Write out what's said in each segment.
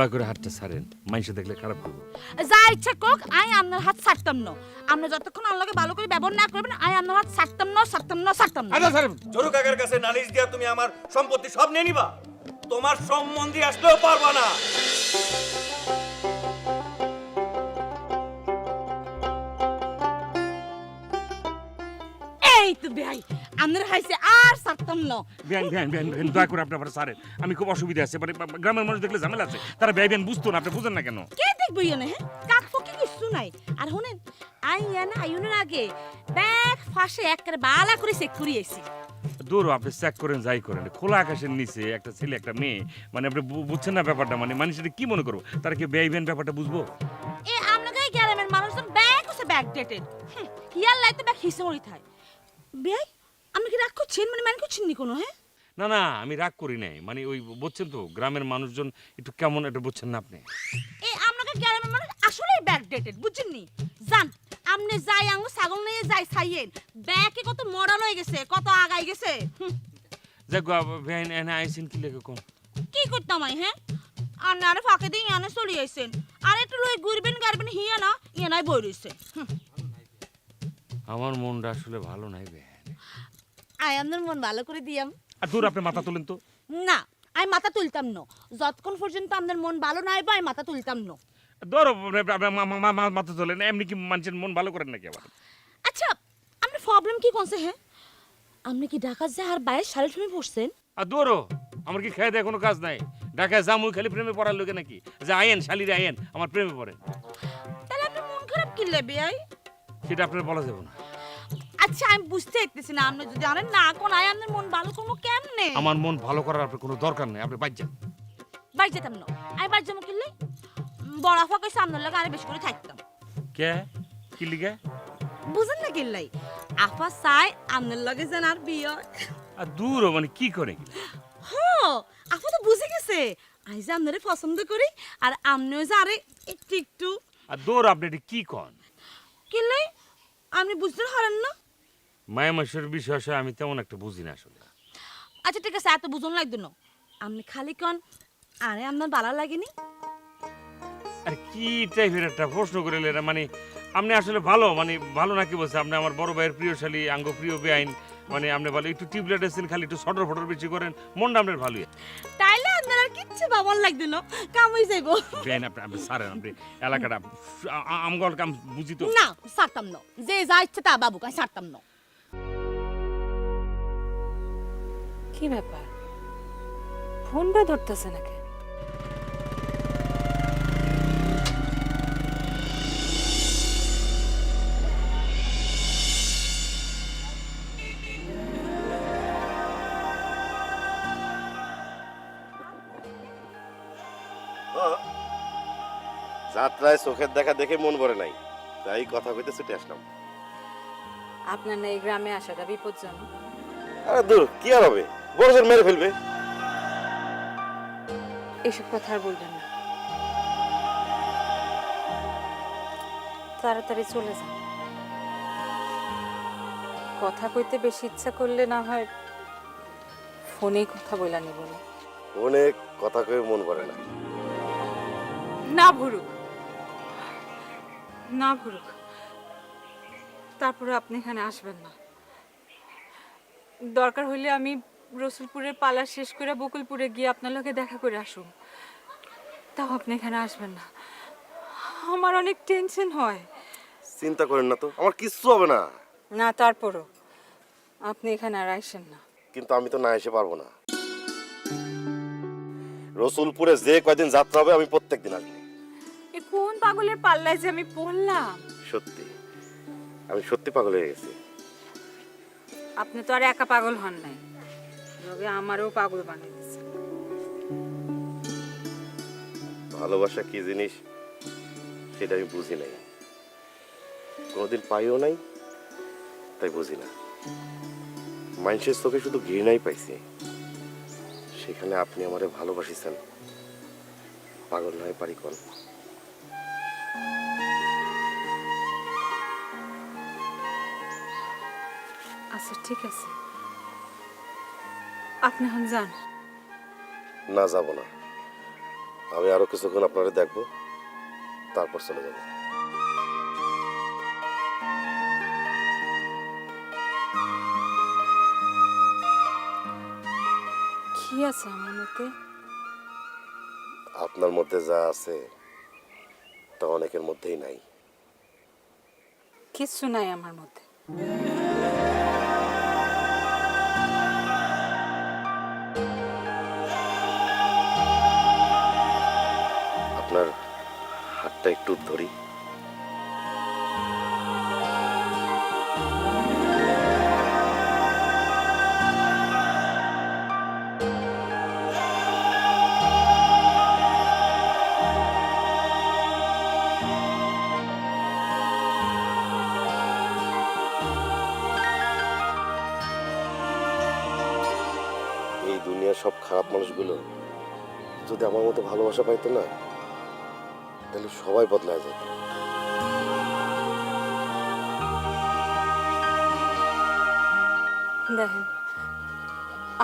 দয়া করে হাতটা ছাড়েন মানুষে দেখলে খারাপ করব যা ইচ্ছা কোক আই আপনার হাত ছাড়তাম না। আপনি যতক্ষণ আল্লাহকে ভালো করে ব্যবহার না করবেন আই আপনার হাত ছাড়তাম না ছাড়তাম না ছাড়তাম না। আচ্ছা ছাড়েন। জরু কাকার কাছে নালিশ দিয়া তুমি আমার সম্পত্তি সব নিয়ে নিবা। তোমার সম্বন্ধে আসলেও পারবা না। এই তো ভাই আপনার হাইছে আর ছাড়তাম না। ব্যান ব্যান ব্যান ব্যান দয়া করে আপনি আবার ছাড়েন। আমি খুব অসুবিধা আছে মানে গ্রামের মানুষ দেখলে ঝামেলা আছে। তারা ব্যয় ব্যান বুঝতো না আপনি বুঝেন না কেন? কে দেখব ইয়ে হ্যাঁ? কাক ফকি কিছু নাই। আর শুনেন আই না আইনের আগে ব্যাগ ফাঁসে একবারে বালা করে চেক করে এসি দূর আপনি চেক করেন যাই করেন। খোলা আকাশের নিচে একটা ছেলে একটা মেয়ে মানে আপনি বুঝছেন না ব্যাপারটা মানে মানুষের কি মনে করব? তারা কি ব্যয় ব্যাপারটা বুঝব? এ এই গ্রামের মানুষজন ব্যাগ হচ্ছে ব্যাগ ডেটেড হিয়ার লাইতে ব্যাগ হিসেবই থাকে বেয়াই? আপনি কি রাগ করছেন মানে মানে করছেন নি কোনো হ্যাঁ? না না আমি রাগ করি নাই। মানে ওই বলছেন তো গ্রামের মানুষজন একটু কেমন এটা বুঝছেন না আপনি? এই আপনাকে গ্রামের মানুষ আসলেই ব্যাগ ডেটেড বুঝছেন নি? জান আপনি যাই আঙ্গ ছাগল নিয়ে যাই ছাইয়েন। ব্যাকে কত মডার্ন হয়ে গেছে কত আগাই গেছে। যাক ভ্যান এনে আইসেন কি লেগে কোন? কি করতাম আই হ্যাঁ? আর না আরে ফাঁকে দিয়ে ইয়ানে চলে আইছেন। আর একটু লই ঘুরবেন গারবেন হিয়া না ইয়ানাই বই রইছে। আমার মনটা আসলে ভালো নাই ভ্যান আই আপনার মন ভালো করে দিয়াম। আর দূর আপনি মাথা তোলেন তো। না আমি মাথা তুলতাম না। যতক্ষণ পর্যন্ত আপনার মন ভালো না হইব আমি মাথা তুলতাম না। ধরো মাথা তোলেন এমনি কি মানুষের মন ভালো করেন নাকি আবার? আচ্ছা আপনার প্রবলেম কি কোনছে হ্যাঁ? আপনি কি ঢাকা যে আর বাইরে সাড়ে তুমি পড়ছেন আর দৌড়ো আমার কি খেয়ে দেয় কোনো কাজ নাই? ঢাকায় জামুই খালি প্রেমে পড়ার লোকে নাকি? যে আয়েন শালিরে আয়েন আমার প্রেমে পড়ে। তাহলে আপনার মন খারাপ কি লেবে আই সেটা আপনার বলা যাবে না। আচ্ছা আমি বুঝতে পারতেছি না। আপনি যদি আনেন না কোন আয় আপনার মন ভালো করব কেমনে? আমার মন ভালো করার আপনার কোনো দরকার নেই। আপনি বাইর যান। বাড়ি যেতাম না। আমি বাড়ি যাব কিনলে বড় ফাঁকে সামনের লাগে আরে বেশি করে থাকতাম। কে? কি লিগে? বুঝেন না কিনলাই আফা চাই আপনার লগে যেন আর বিয়ে আর দূর মানে কি করে? হ আপা তো বুঝে গেছে। আই যে আপনারে পছন্দ করি আর আপনিও যে আরে একটু একটু। আর দৌড় আপনি কি কন? কিনলাই আপনি বুঝতে পারেন না? মায়া মাসের বিষয় আমি তেমন একটা বুঝি না আসলে। আচ্ছা ঠিক আছে এত বুঝন লাগতো না। আপনি খালি কন আরে আপনার ভালো লাগেনি? আর কি টাইপের একটা প্রশ্ন করে এলেন? মানে আপনি আসলে ভালো মানে ভালো নাকি বলছে? আপনি আমার বড় ভাইয়ের প্রিয় শালী আঙ্গ প্রিয় বেআইন মানে আপনি ভালো একটু টিউবলাইট এসেছেন খালি একটু সটর ফটর বেশি করেন মনটা আপনার ভালোই। তাইলে আপনার আর কিচ্ছু বাবার লাগতো না কাম হয়ে যাইব। বেআইন আপনি আপনি সারেন আপনি এলাকাটা আমগল কাম বুঝি তো। না সারতাম না। যে যা ইচ্ছে তা বাবু কাছে সারতাম না। কি ব্যাপার? ফোনটা ধরতেছে না কেন? যাত্রায় চোখের দেখা দেখে মন ভরে নাই। তাই কথা কইতে ছুটে আসলাম। আপনার না এই গ্রামে আসাটা বিপজ্জনক। আরে দূর কি আর হবে? বড় জোর মেরে ফেলবে। এসব কথা আর বলবেন না। তাড়াতাড়ি চলে যান। কথা কইতে বেশি ইচ্ছা করলে না হয় ফোনেই কথা বইলা নিব না। অনেক কথা কয়ে মন ভরে না। না ভুরুক। না ভুরুক। তারপরে আপনি এখানে আসবেন না। দরকার হইলে আমি রসুলপুরের পালা শেষ করে বকুলপুরে গিয়ে আপনার লোকে দেখা করে আসুন। তাও আপনি এখানে আসবেন না। আমার অনেক টেনশন হয়। চিন্তা করেন না তো আমার কিচ্ছু হবে না। না তারপরও আপনি এখানে আর আইসেন না। কিন্তু আমি তো না এসে পারব না। রসুলপুরে যে কয়দিন যাত্রা হবে আমি প্রত্যেক দিন আসব। এ কোন পাগলের পাল্লায় যে আমি পড়লাম? সত্যি আমি সত্যি পাগল হয়ে গেছি। আপনি তো আর একা পাগল হন নাই। রবি আমারও পাগল বানিয়ে দিচ্ছে ভালোবাসা কি জিনিস? সেটা আমি বুঝি নাই। কোনোদিন পাইও নাই তাই বুঝি না। মানুষের চোখে শুধু ঘৃণাই পাইছি। সেখানে আপনি আমারে ভালোবাসিছেন। পাগল নয় পারি কোন আচ্ছা ঠিক আছে। আপনি হন যান। না যাব না। আমি আরও কিছুক্ষণ আপনারা দেখব তারপর চলে যাব। কি আছে আমার মধ্যে? আপনার মধ্যে যা আছে তা অনেকের মধ্যেই নাই। কিচ্ছু নাই আমার মধ্যে। হাতটা একটু ধরি। এই দুনিয়ার সব খারাপ মানুষগুলো যদি আমার মতো ভালোবাসা পাইতো না তাহলে সবাই বদলায় যেত দেখেন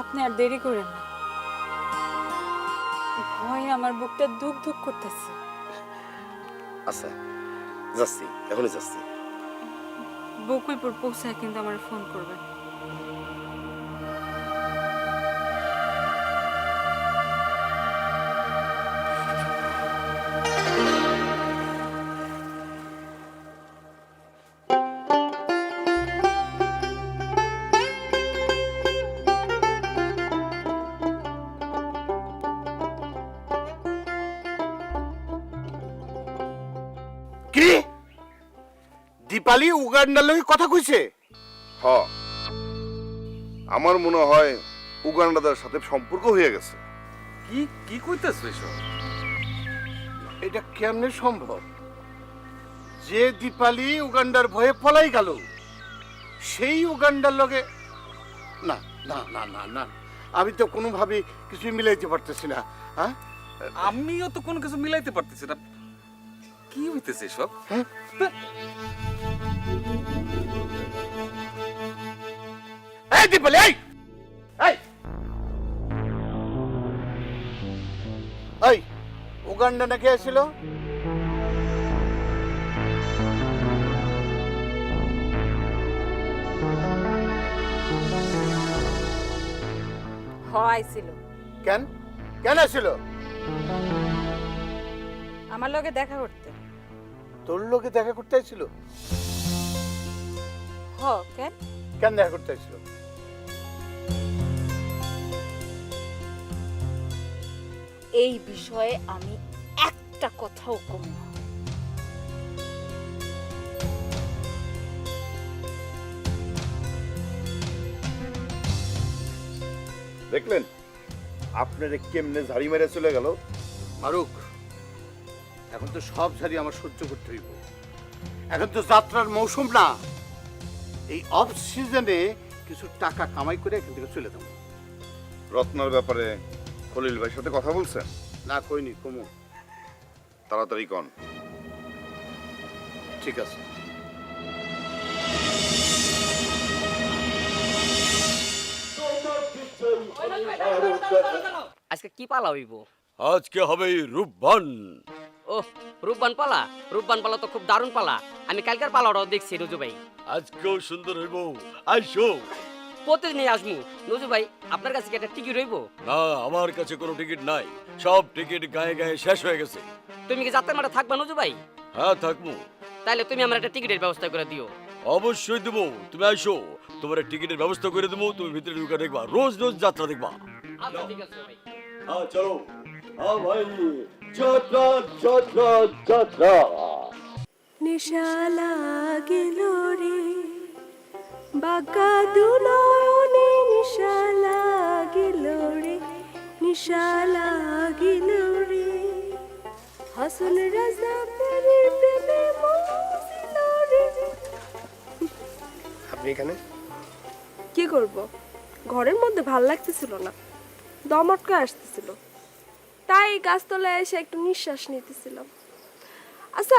আপনি আর দেরি করেন না। ভয় আমার বুকটা দুঃখ দুঃখ করতেছে। আচ্ছা যাচ্ছি এখনই যাচ্ছি। বকুলপুর পৌঁছায় কিন্তু আমার ফোন করবেন। দীপালি উগান্ডার লগে কথা কইছে? হ। আমার মনে হয় উগান্ডাদের সাথে সম্পর্ক হয়ে গেছে। কি কি কইতেছ এসব? এটা কেমনে সম্ভব? যে দীপালি উগান্ডার ভয়ে পলাই গেল সেই উগান্ডার লগে না না না না না। আমি তো কোনোভাবে কিছু মিলাইতে পারতেছি না হ্যাঁ? আমিও তো কোনো কিছু মিলাইতে পারতেছি না। কি হইতেছে এসব? এই দীপালি এই! এই! এই উগান্ডা নাকি আসছিল হওয়াইছিল কেন? কেন আসছিল আমার লগে দেখা করতে। তোর লোকে দেখা করতে আসছিল হ কেন? কেন দেখা করতে আসছিল এই বিষয়ে আমি একটা কথাও কম না। দেখলেন? আপনারে কেমনে ঝাড়ি মেরে চলে গেল? ফারুক এখন তো সব ঝাড়ি আমার সহ্য করতে হইব। এখন তো যাত্রার মৌসুম না। এই অফ সিজনে কিছু টাকা কামাই করে এখান থেকে চলে যাব। রত্নার ব্যাপারে খলিল ভাইয়ের সাথে কথা বলছেন না কইনি কমু। তাড়াতাড়ি কন। ঠিক আছে। আজকে কি পালা হইব? আজকে হবে রূপবান। ও রূপবান পালা? রূপবান পালা তো খুব দারুণ পালা। আমি কালকার পালাটাও দেখছি নজু ভাই। আজকেও সুন্দর হইব। আইসো। প্রতিদিনই আসমু নজু ভাই আপনার কাছে কি একটা টিকিট রইব? না আমার কাছে কোনো টিকিট নাই। সব টিকিট গায়ে গায়ে শেষ হয়ে গেছে। তুমি কি যাত্রা মাঠে থাকবা নজু ভাই? হ্যাঁ থাকব। তাহলে তুমি আমার একটা টিকিটের ব্যবস্থা করে দিও। অবশ্যই দেবো। তুমি আইসো। তোমার টিকিটের ব্যবস্থা করে দেবো। তুমি ভিতরে ঢুকে দেখবা। রোজ রোজ যাত্রা দেখবা। আচ্ছা ঠিক আছে ভাই। হ্যাঁ চলো। হ্যাঁ ভাই। যাত্রা যাত্রা যাত্রা। নিশা লাগিল রে। বাঁকা দুনয়নে নিশা লাগিল রে নিশা লাগিল রে। হাসন রাজা প্রেমের প্রেমে মজিল রে। আপনি এখানে? কি করব? ঘরের মধ্যে ভালো লাগতেছিল না দম আটকে আসতেছিল। তাই গাছতলায় এসে একটু নিঃশ্বাস নিতেছিলাম। আচ্ছা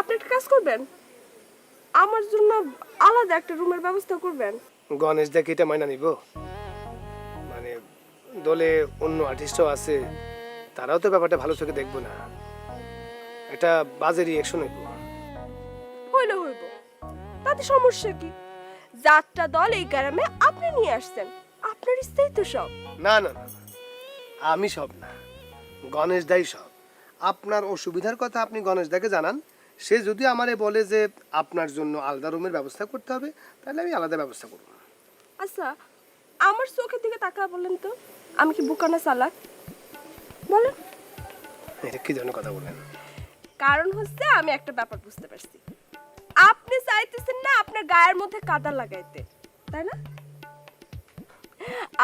আপনি একটা কাজ করবেন? আমার জন্য আলাদা একটা রুমের ব্যবস্থা করবেন? গণেশ দা কি এটা মাইনা নিব। মানে দলে অন্য আর্টিস্টও আছে তারাও তো ব্যাপারটা ভালো চোখে দেখব না। এটা বাজে রিয়েকশন হইব। হইলে হইব। তাতে সমস্যা কি? যাত্রা দল এই গ্রামে আপনি নিয়ে আসছেন। আপনার স্থায়ী তো সব। না না না না। আমি সব না। গণেশ দাই সব। আপনার অসুবিধার কথা আপনি গণেশ দাকে জানান। সে যদি আমারে বলে যে আপনার জন্য আলাদা রুমের ব্যবস্থা করতে হবে তাহলে আমি আলাদা ব্যবস্থা করব। আচ্ছা আমার চোখের দিকে তাকা বলেন তো আমি কি বুকানা চালাক? বলেন। এটা কি ধরনের কথা বলেন? কারণ হচ্ছে আমি একটা ব্যাপার বুঝতে পারছি। আপনি চাইতেছেন না আপনার গায়ের মধ্যে কাদা লাগাইতে তাই না?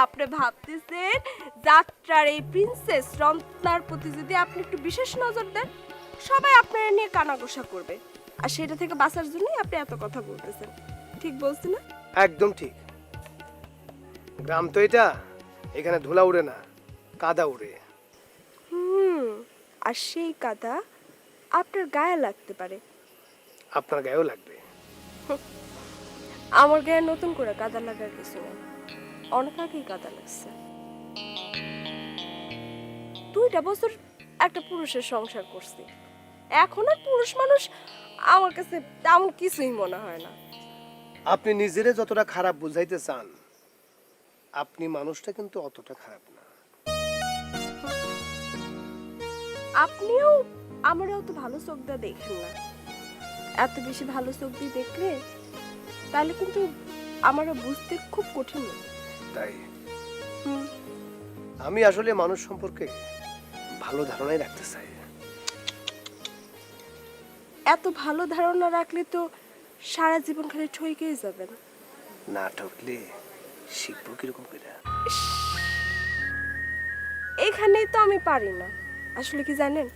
আপনি ভাবতেছেন যাত্রার এই প্রিন্সেস রত্নার প্রতি যদি আপনি একটু বিশেষ নজর দেন সবাই আপনার নিয়ে কানাঘোষা করবে। আর সেটা থেকে বাঁচার জন্যই আপনি এত কথা বলতেছেন। ঠিক বলছি না? একদম ঠিক। গ্রাম তো এটা এখানে ধুলা উড়ে না কাদা উড়ে। হুম আর সেই কাদা আপনার গায়ে লাগতে পারে। আপনার গায়েও লাগবে। আমার গায়ে নতুন করে কাদা লাগার কিছু নেই। অনেক আগেই কাদা লাগছে। দুইটা বছর একটা পুরুষের সংসার করছি। এখন আর পুরুষ মানুষ আমার কাছে তেমন কিছুই মনে হয় না। আপনি নিজেরে যতটা খারাপ বুঝাইতে চান আপনি মানুষটা কিন্তু অতটা খারাপ না। আপনিও আমারও তো ভালো চোখ দিয়ে দেখেন না। এত বেশি ভালো চোখ দিয়ে দেখলে তাহলে কিন্তু আমারও বুঝতে খুব কঠিন তাই? আমি আসলে মানুষ সম্পর্কে ভালো ধারণাই রাখতে চাই। এত ভালো ধারণা রাখলে তো সারা জীবন খালি ঠইকেই যাবেন। না ঠকলে শিখব কীরকম করে? এখানেই তো আমি পারি না। আসলে কি জানেন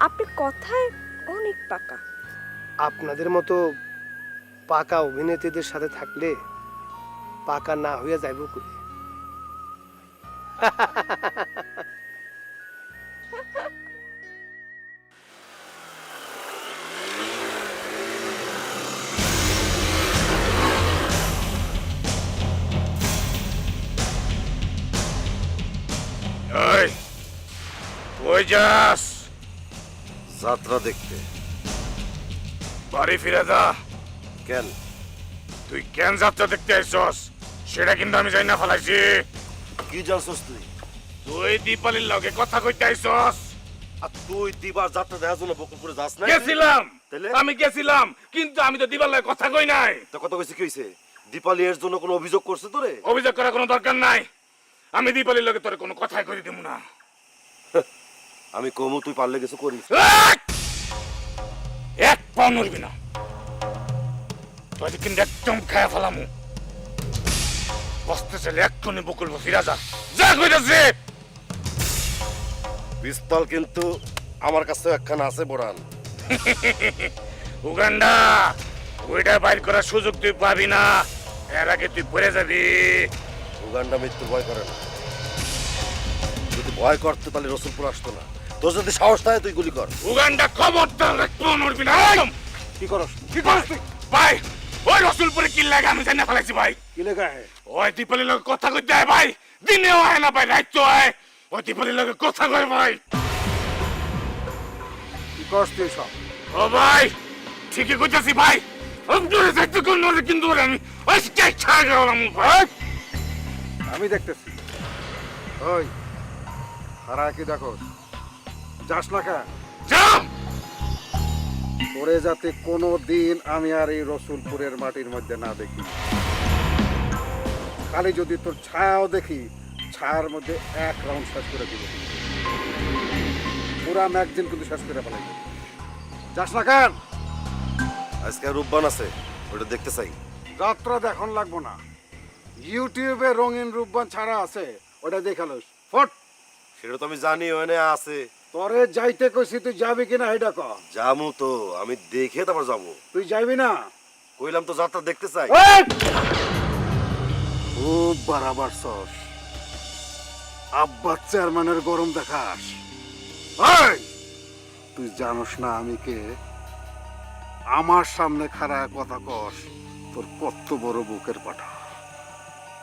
আপনি কথায় অনেক পাকা। আপনাদের মতো পাকা অভিনেত্রীদের সাথে থাকলে পাকা না হইয়া যাইব কই? কই যাস যাত্রা দেখতে। বাড়ি ফিরে যা। কেন? তুই কেন যাত্রা দেখতে আইসস সেটা কিন্তু আমি জানি না ফেলাইছি। কি জানছস তুই? তুই দীপালির লগে কথা কইতে আইসস আর তুই দিবার যাত্রা দেখার জন্য বকুলপুরে যাস না গেছিলাম। আমি গেছিলাম কিন্তু আমি তো দিবার লগে কথা কই নাই। তো কথা কইছে কি হইছে? দীপালি এর জন্য কোনো অভিযোগ করছে তোরে? অভিযোগ করার কোনো দরকার নাই। আমি দীপালির লগে তোর কোনো কথাই কই দিব না। আমি কমু তুই পারলে কিছু করিস। এক! পাও নড়বি না। তুই কিন্তু একদম খায়া ফেলামু। বসতে চলে এক্ষুনি বকুল ফিরা যা। যা কইতাছে পিস্তল কিন্তু আমার কাছে একখানা আছে বোরান। উগান্ডা ওইটা বাইর করার সুযোগ তুই পাবি না। এর আগে তুই পড়ে যাবি। উগান্ডা মৃত্যু ভয় করে না। যদি ভয় করতো তাহলে রসুলপুর আসতো না। তোর যদি সাহস থাকে তুই গুলি কর। উগান্ডা খবরদার একটু নড়বি না। কি করস? কি করছ তুই? ভাই ওই রসুলপুরে কি লাগে আমি জানি ফেলাইছি ভাই। কি লেখা হে? ওই দীপালির লগে কথা কইতে হয় ভাই। দিনেও হয় না ভাই রাইতো হয় ওই দীপালির লগে কথা কয় ভাই। কি করস তুই সব? ও ভাই ঠিকই কইতাছি ভাই। অন্তরে যাইতে কোন নলে কিন্তু আমি ওই স্টেজ ছাড়া গেলাম ভাই। আমি দেখতেছি। ওই হারা কি দেখোস? যাস না কা তোরে যাতে কোনো দিন আমি আর এই রসুলপুরের মাটির মধ্যে না দেখি। খালি যদি তোর ছায়াও দেখি ছায়ার মধ্যে এক রাউন্ড শেষ করে দিব। পুরা ম্যাগজিন কিন্তু শেষ করে ফেলাই যাস না কেন? আজকে রূপবান আছে ওটা দেখতে চাই। যাত্রা দেখন লাগবো না। ইউটিউবে রঙিন রূপবান ছাড়া আছে ওটা দেখালোস ফট! সেটা তো আমি জানি ওখানে আছে। তরে যাইতে কইছি তুই যাবি কিনা এটা ক। যামু তো আমি দেখে তারপর যাব তুই যাবি না? কইলাম তো যাত্রা দেখতে চাই। খুব বাড়াবার সস। আব্বার চেয়ারম্যানের গরম দেখাস! তুই জানোস না আমি কে? আমার সামনে খাড়া কথা কস তোর কত বড় বুকের পাঠা।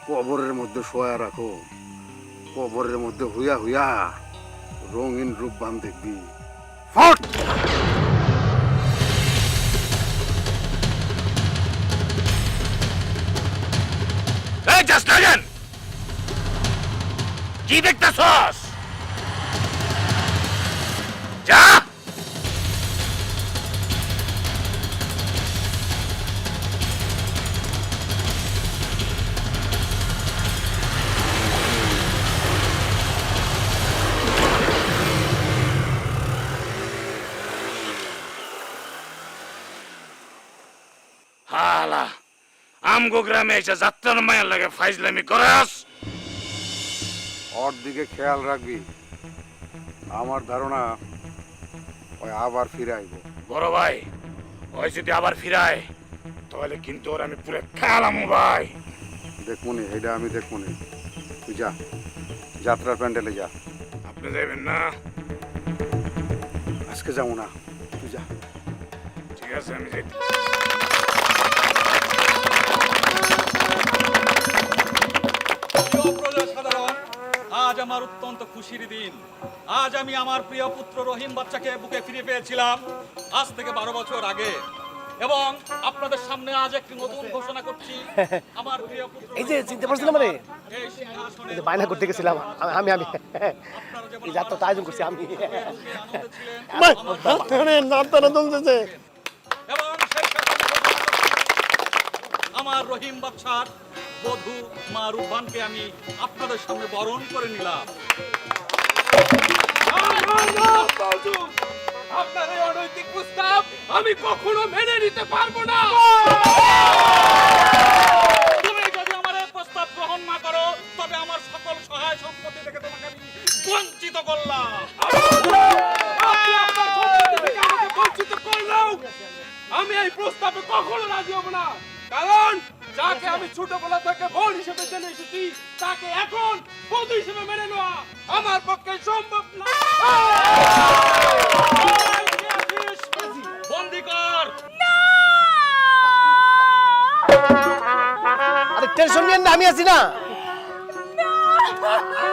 কবরের মধ্যে শোয়া রাখো কবরের মধ্যে হুইয়া হুইয়া। রঙিন রূপবান দেখবি ফট এই জাস্ট লাগেন কি দেখতেছস যা আমগো গ্রামে এসে যাত্রার মায়ের লাগে ফাইজলামি করাস। ওর দিকে খেয়াল রাখবি। আমার ধারণা ওই আবার ফিরে আইব বড় ভাই ওই যদি আবার ফিরায় তাহলে কিন্তু ওর আমি পুরো খেলাম ভাই। দেখমুনি এটা আমি দেখমুনি তুই যা যাত্রার প্যান্ডেলে যা। আপনি যাবেন না? আজকে যাব না তুই যা। ঠিক আছে আমি যাইতে আমার অত্যন্ত খুশির দিন। আজ আমি আমার প্রিয় পুত্র রহিম বাচ্চাকে বুকে ফিরে পেয়েছিলাম আজ থেকে বারো বছর আগে। এবং আপনাদের সামনে আজ একটি নতুন ঘোষণা করছি আমার প্রিয় পুত্র এই যে চিনতে পারছিলাম মানে? এই যে বায়না করতে গেছিলাম আমি- আমি এই যাত্রা আয়োজন করছি আমি। এবং আমার রহিম বাচ্চার বধূ মা রূপানকে আমি আপনাদের সামনে বরণ করে নিলাম। আপনার এই অনৈতিক প্রস্তাব আমি কখনো মেনে নিতে পারব না। তুমি যদি আমার এই প্রস্তাব গ্রহণ না করো, তবে আমার সকল সহায় সম্পত্তি থেকে তোমাকে আমি বঞ্চিত করলাম। বঞ্চিত করলেও আমি এই প্রস্তাবে কখনো রাজি হব না। কারণ যাকে আমি ছোটবেলা থেকে বোন হিসেবে জেনে এসেছি তাকে এখন বন্ধু হিসেবে মেনে নেওয়া আমার পক্ষে সম্ভব না। বন্দি কর। আরে টেনশন নিয়েন না আমি আছি না।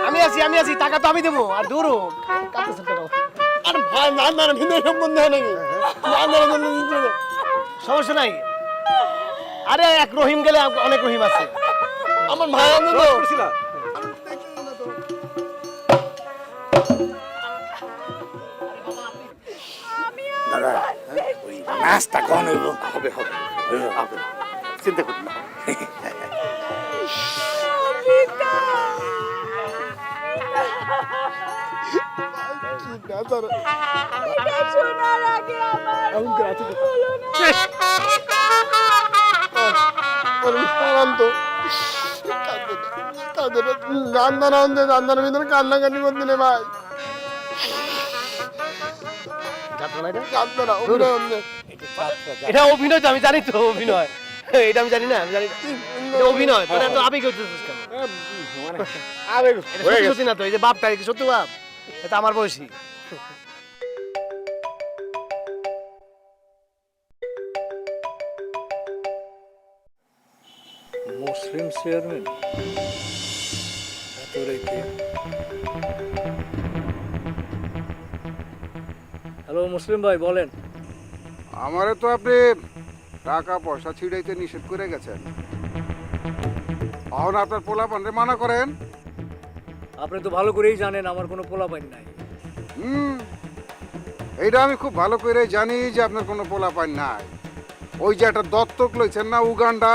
আমি আছি আমি আছি টাকা তো আমি দেবো। আর দূর আর ভাই না না ভিন্ন সম্বন্ধ হয় নাকি? সমস্যা নাই। আরে এক রহিম গেলে অনেক রহিম আছে। আমার ভাই আমি নাস্তা কন হইব? হবে হবে হবে চিন্তা করি না। শোনার আগে আমার হলো না তো। রান্নার রান্নার ভিতরে কান্নাকাটি করতে ভাই। এটা অভিনয় তো আমি জানি তো অভিনয়। এটা আমি জানি না আমি জানি অভিনয় তোরা তো আবেগ হইতেছিস কেন? আবেগ না তো এই যে বাপটা কি সত্যি বাপ এটা আমার বয়সী। মুসলিম চেয়ারম্যান? এত হ্যালো মুসলিম ভাই বলেন। আমারে তো আপনি টাকা পয়সা ছিড়াইতে নিষেধ করে গেছেন। এখন আপনার পোলা পান্ডে মানা করেন। আপনি তো ভালো করেই জানেন আমার কোনো পোলা পোলাপাইন নাই। হুম এইটা আমি খুব ভালো করে জানি যে আপনার কোনো পোলা পান নাই। ওই যে একটা দত্তক লইছেন না উগান্ডা?